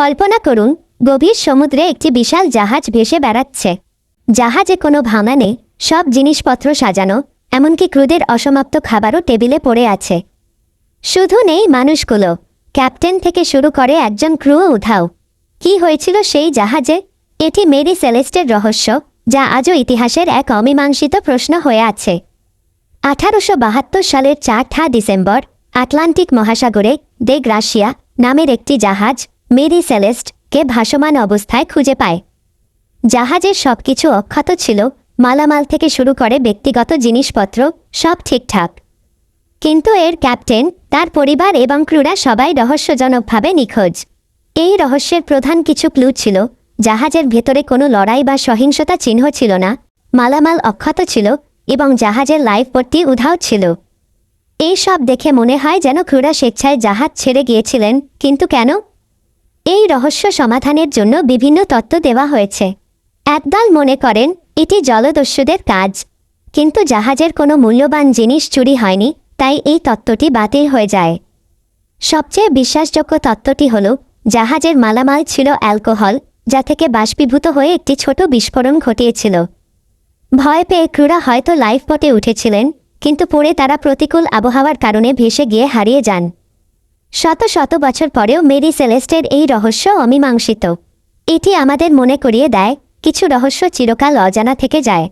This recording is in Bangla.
কল্পনা করুন, গভীর সমুদ্রে একটি বিশাল জাহাজ ভেসে বেড়াচ্ছে। জাহাজে কোনো ভাঙা নেই, সব জিনিসপত্র সাজানো, এমনকি ক্রুদের অসমাপ্ত খাবারও টেবিলে পড়ে আছে। শুধু নেই মানুষগুলো, ক্যাপ্টেন থেকে শুরু করে একজন ক্রুও উধাও। কি হয়েছিল সেই জাহাজে? এটি মেরি সেলেস্টের রহস্য, যা আজও ইতিহাসের এক অমীমাংসিত প্রশ্ন হয়ে আছে। আঠারোশো বাহাত্তর সালের চারঠা ডিসেম্বর, আটলান্টিক মহাসাগরে দেগ রাশিয়া নামের একটি জাহাজ মেরি সেলেস্টকে ভাসমান অবস্থায় খুঁজে পায়। জাহাজের সবকিছু অক্ষত ছিল, মালামাল থেকে শুরু করে ব্যক্তিগত জিনিসপত্র, সব ঠিকঠাক। কিন্তু এর ক্যাপ্টেন, তার পরিবার এবং ক্রুরা সবাই রহস্যজনকভাবে নিখোঁজ। এই রহস্যের প্রধান কিছু ক্লু ছিল, জাহাজের ভেতরে কোনো লড়াই বা সহিংসতা চিহ্ন ছিল না, মালামাল অক্ষত ছিল এবং জাহাজের লাইফ পট্টি উধাও ছিল। এই সব দেখে মনে হয় যেন ক্রুরা স্বেচ্ছায় জাহাজ ছেড়ে গিয়েছিলেন, কিন্তু কেন? এই রহস্য সমাধানের জন্য বিভিন্ন তত্ত্ব দেওয়া হয়েছে। একদল মনে করেন, এটি জলদস্যুদের কাজ। কিন্তু জাহাজের কোনো মূল্যবান জিনিস চুরি হয়নি, তাই এই তত্ত্বটি বাতিল হয়ে যায়। সবচেয়ে বিশ্বাসযোগ্য তত্ত্বটি হল, জাহাজের মালামাল ছিল অ্যালকোহল, যা থেকে বাষ্পীভূত হয়ে একটি ছোট বিস্ফোরণ ঘটিয়েছিল। ভয় পেয়ে ক্রুরা হয়তো লাইফ পটে উঠেছিলেন, কিন্তু পরে তারা প্রতিকূল আবহাওয়ার কারণে ভেসে গিয়ে হারিয়ে যান। শত শত বছর পরেও মেরি সেলেস্টের এই রহস্য অমীমাংসিত। এটি আমাদের মনে করিয়ে দেয়, কিছু রহস্য চিরকাল অজানা থেকে যায়।